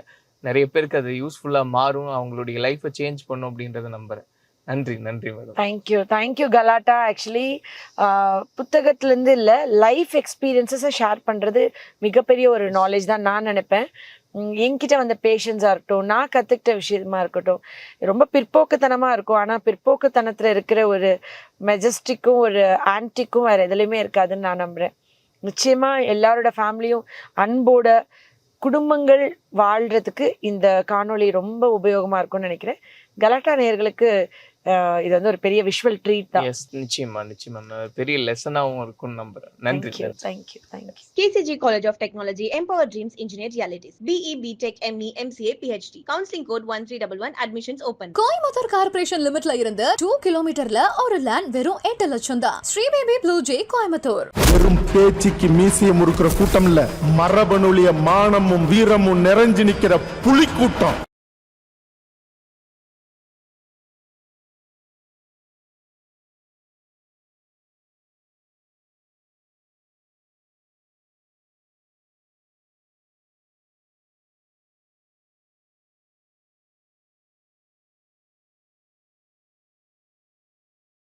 நிறைய பேருக்கு அது யூஸ்ஃபுல்லாக மாறும். அவங்களுடைய லைஃப்பை சேஞ்ச் பண்ணும் அப்படின்றத நம்புறேன். நன்றி நன்றி madam thank you thank you Galatta. Actually புத்தகத்துலேருந்து இல்லை லைஃப் எக்ஸ்பீரியன்ஸஸை ஷேர் பண்ணுறது மிகப்பெரிய ஒரு நாலேஜ் தான் நான் நினைப்பேன். என்கிட்ட வந்த பேஷன்ஸாக இருக்கட்டும் நான் கற்றுக்கிட்ட விஷயமா இருக்கட்டும் ரொம்ப பிற்போக்குத்தனமாக இருக்கும். ஆனால் பிற்போக்குத்தனத்தில் இருக்கிற ஒரு மெஜஸ்டிக்கும் ஒரு ஆன்டிக்கும் வேறு எதுலேயுமே இருக்காதுன்னு நான் நம்புகிறேன் நிச்சயமாக எல்லாரோட ஃபேமிலியும் அன்போட குடும்பங்கள் வாழ்கிறதுக்கு இந்த காணொளி ரொம்ப உபயோகமாக இருக்கும்னு நினைக்கிறேன். கலாட்டா நேயர்களுக்கு இது வந்து ஒரு பெரிய விஷுவல் ட்ரீட் தான் எஸ் நிச்சயமா நிச்சயமா பெரிய லெசனாகவும் இருக்கும்னு நம்புறேன் நன்றி thank you thank you thank you KCG College of Technology, Empower Dreams, Engineer Realities. BE, BTech, ME, MCA, PhD. Counseling code 1311. Admissions open. Coimbatore corporation லிமிட்ல இருந்து டூ கிலோமீட்டர்ல ஒரு லேண்ட் வெறும் எட்டு லட்சம் தான் ஸ்ரீபேபி ப்ளூ ஜே கோயம்புத்தூர் வெறும் பேச்சுக்கு மீசிய முறுக்கிற கூட்டம் இல்ல மரபணுலிய மானமும் வீரமும் நிறைஞ்சு நிக்கிற புலி கூட்டம்